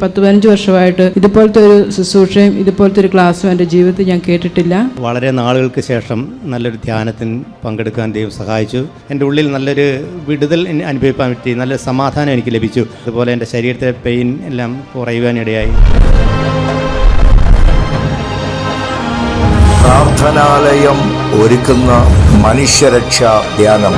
പത്ത് പതിനഞ്ച് വർഷമായിട്ട് ഇതുപോലത്തെ ഒരു ശുശ്രൂഷയും ഇതുപോലത്തെ ഒരു ക്ലാസ്സും എന്റെ ജീവിതത്തിൽ ഞാൻ കേട്ടിട്ടില്ല. വളരെ നാളുകൾക്ക് ശേഷം നല്ലൊരു ധ്യാനത്തിന് പങ്കെടുക്കാൻ ദൈവം സഹായിച്ചു. എന്റെ ഉള്ളിൽ നല്ലൊരു വിടുതൽ അനുഭവിക്കാൻ പറ്റി നല്ല സമാധാനം എനിക്ക് ലഭിച്ചു. അതുപോലെ എന്റെ ശരീരത്തിലെ പെയിൻ എല്ലാം കുറയുവാനിടയായി പ്രാർത്ഥനാലയം ഒരുക്കുന്ന മനുഷ്യരക്ഷാ ധ്യാനം.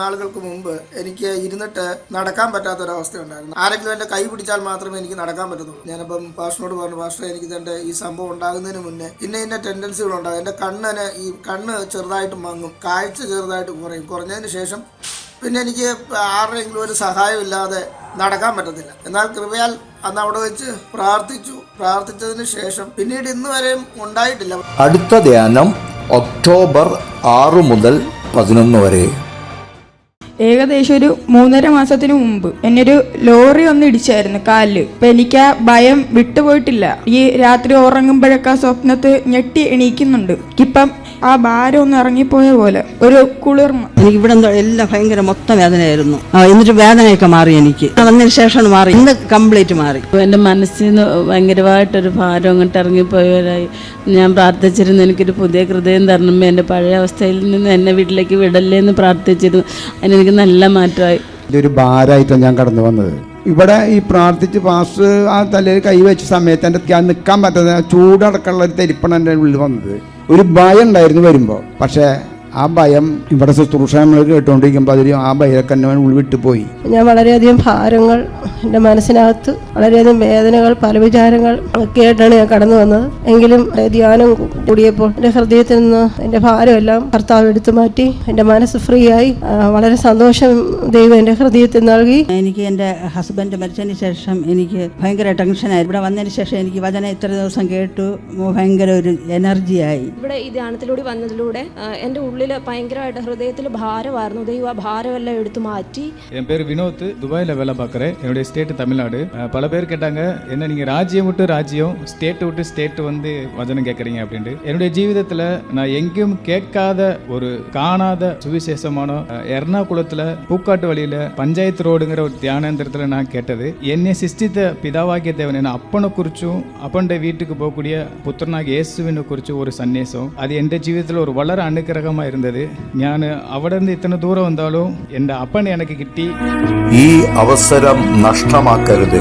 നാളുകൾക്ക് മുമ്പ് എനിക്ക് ഇരുന്നിട്ട് നടക്കാൻ പറ്റാത്ത ഒരവസ്ഥ ഉണ്ടായിരുന്നു ആരെങ്കിലും എന്റെ കൈ പിടിച്ചാൽ മാത്രമേ എനിക്ക് നടക്കാൻ പറ്റുന്നുള്ളൂ ഞാനിപ്പം പാഷനോട് പറഞ്ഞു പാഷനെ എനിക്ക് തന്റെ ഈ സംഭവം ഉണ്ടാകുന്നതിന് മുന്നേ ഇന്ന ഇന്ന ടെൻഡൻസികൾ ഉണ്ടാകും. എന്റെ കണ്ണിന് ഈ കണ്ണ് ചെറുതായിട്ട് മങ്ങും കാഴ്ച ചെറുതായിട്ട് കുറയും. കുറഞ്ഞതിന് ശേഷം പിന്നെ എനിക്ക് ആരുടെയെങ്കിലും ഒരു സഹായമില്ലാതെ നടക്കാൻ പറ്റത്തില്ല. എന്നാൽ കൃപയാൽ അന്ന് അവിടെ വെച്ച് പ്രാർത്ഥിച്ചു. പ്രാർത്ഥിച്ചതിന് ശേഷം പിന്നീട് ഇന്ന് വരെയും ഉണ്ടായിട്ടില്ല. അടുത്ത ധ്യാനം ഒക്ടോബർ ആറ് മുതൽ പതിനൊന്ന് വരെ. ഏകദേശം ഒരു മൂന്നര മാസത്തിന് മുമ്പ് എന്നൊരു ലോറി ഒന്ന് ഇടിച്ചായിരുന്നു കാലിൽ. അപ്പൊ എനിക്ക് ആ ഭയം വിട്ടുപോയിട്ടില്ല. ഈ രാത്രി ഉറങ്ങുമ്പോഴൊക്കെ ആ സ്വപ്നത്ത് ഞെട്ടി എണീക്കുന്നുണ്ട്. ഇപ്പം ആ ഭാരം ഒന്ന് ഇറങ്ങിപ്പോയ പോലെ ഒരു കുളിർമ. എനിക്ക് ഇവിടെ എന്തോ എല്ലാം ഭയങ്കര മൊത്തം വേദനയായിരുന്നു. എന്നിട്ട് വേദനയൊക്കെ മാറി എനിക്ക്. വന്നതിന് ശേഷം മാറി. ഇന്ന് കംപ്ലീറ്റ് മാറി. എന്റെ മനസ്സിൽ നിന്ന് ഭയങ്കരമായിട്ടൊരു ഭാരം അങ്ങോട്ട് ഇറങ്ങിപ്പോയവരായി. ഞാൻ പ്രാർത്ഥിച്ചിരുന്നു എനിക്കൊരു പുതിയ ഹൃദയം തരണം എന്റെ പഴയ അവസ്ഥയിൽ നിന്ന് എന്നെ വീട്ടിലേക്ക് വിടല്ലേ എന്ന് പ്രാർത്ഥിച്ചിരുന്നു. അതിനെനിക്ക് നല്ല മാറ്റമായി. ഇതൊരു ഭാരമായിട്ടാണ് ഞാൻ കടന്നു വന്നത്. ഇവിടെ ഈ പ്രാർത്ഥിച്ച് പാസ് ആ തലയിൽ കൈവച്ച സമയത്ത് എന്റെ ഞാൻ നിൽക്കാൻ പറ്റാതെ ചൂടടക്കമുള്ള ഒരു തെരിപ്പണം എന്റെ ഉള്ളിൽ വന്നത്. ഒരു ഭയം ഉണ്ടായിരുന്നു വരുമ്പോൾ പക്ഷേ ആ ഭയം ഇവിടെ ശുശ്രൂഷ നമ്മൾ കേട്ടുകൊണ്ടിരിക്കുമ്പോൾ അതിൽ ആ ഭയമൊക്കെ എന്നെ പോയി. ഞാൻ വളരെയധികം ഭാരങ്ങൾ എന്റെ മനസ്സിനകത്ത് വളരെയധികം വേദനകൾ പല വിചാരങ്ങൾ ഒക്കെ ആയിട്ടാണ് ഞാൻ കടന്നു വന്നത്. എങ്കിലും ധ്യാനം കൂടിയപ്പോൾ എന്റെ ഹൃദയത്തിൽ നിന്ന് എന്റെ ഭാരമെല്ലാം ഭർത്താവ് എടുത്തു മാറ്റി. എന്റെ മനസ്സ് ഫ്രീ ആയി വളരെ സന്തോഷം ദൈവം എന്റെ ഹൃദയത്തിൽ നൽകി. എനിക്ക് എന്റെ ഹസ്ബൻഡ് മരിച്ചതിന് ശേഷം എനിക്ക് ഭയങ്കര ടെൻഷനായി ഇവിടെ വന്നതിന് ശേഷം എനിക്ക് വചന ഇത്ര ദിവസം കേട്ടു. ഭയങ്കര ഒരു എനർജിയായി ഇവിടെ ഈ ധ്യാനത്തിലൂടെ വന്നതിലൂടെ എന്റെ എന്റെ ഉള്ളിൽ ഉള്ളിൽ ഭയങ്കരമായിട്ട് ഹൃദയത്തിൽ ഭാരമായിരുന്നു. ദൈവം ആ ഭാരമെല്ലാം എടുത്തു മാറ്റി. என் பேர் வினோத் துபாயில் வேலை பார்க்குறேன் என்னுடைய ஸ்டேட் தமிழ்நாடு அஹ், பல பேர் கேட்டாங்க என்ன நீங்கள் ராஜ்யம் விட்டு ராஜ்யம் ஸ்டேட் விட்டு ஸ்டேட் வந்து வசனம் கேட்குறீங்க அப்படின்ட்டு என்னுடைய ஜீவிதத்தில் நான் எங்கேயும் கேட்காத ஒரு காணாத சுவிசேஷமான அஹ், எர்ணாகுளத்தில் பூக்காட்டு வழியில் பஞ்சாயத்து ரோடுங்கிற ஒரு தியானந்திரத்தில் நான் கேட்டது என்னை சிஷ்டித்த பிதாவாக்கிய தேவன் என்ன அப்பனை குறிச்சும் அப்பன்ட வீட்டுக்கு போகக்கூடிய புத்திரனாக இயேசுவின குறித்து ஒரு சந்தேசம் அது எந்த ஜீவிதத்தில் ஒரு வளர அனுக்கிரகமாக ഇരുന്നത് ഞാൻ അവിടെ നിന്ന് ഇത്ര ദൂരം വന്നാലും എന്റെ അപ്പൻ എനിക്ക് കിട്ടി. ഈ അവസരം നഷ്ടമാക്കരുത്.